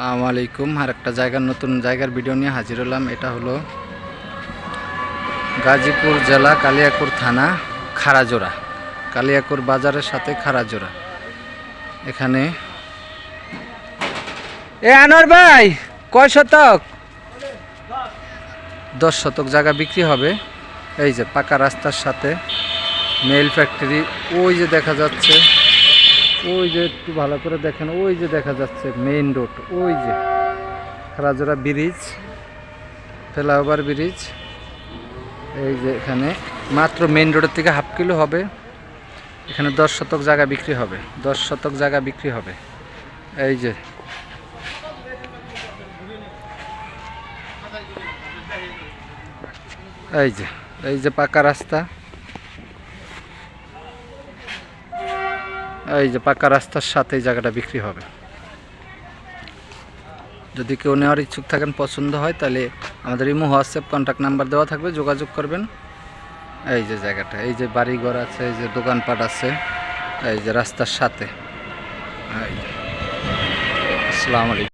আসসালামু আলাইকুম। আর একটা জায়গার নতুন জায়গার ভিডিও নিয়ে হাজির হলাম। এটা হলো গাজীপুর জেলা কালিয়াকুর থানা খারাজোড়া। কালিয়াকুর বাজারের সাথে খারাজোড়া। এখানে এ আনোয়ার ভাই, কয় শতক? দশ শতক জায়গা বিক্রি হবে। এই যে পাকা রাস্তার সাথে মেল ফ্যাক্টরি ওই যে দেখা যাচ্ছে। ওই যে একটু ভালো করে দেখেন, ওই যে দেখা যাচ্ছে মেইন রোড ওই যে খারাজোড়া ব্রিজ ফ্লাইওভার ব্রিজ এই যে এখানে মাত্র মেইন রোডের থেকে হাফ কিলো হবে। এখানে দশ শতক জায়গা বিক্রি হবে, দশ শতক জায়গা বিক্রি হবে। এই যে এই যে এই যে পাকা রাস্তা। এই যে পাকা রাস্তার সাথে এই জায়গাটা বিক্রি হবে। যদি কেউ নেওয়ার ইচ্ছুক থাকেন, পছন্দ হয়, তাহলে আমাদের ইমো, হোয়াটসঅ্যাপ কন্ট্যাক্ট নাম্বার দেওয়া থাকবে, যোগাযোগ করবেন। এই যে জায়গাটা, এই যে বাড়িঘর আছে, এই যে দোকানপাট আছে, এই যে রাস্তার সাথে। আসসালামু আলাইকুম।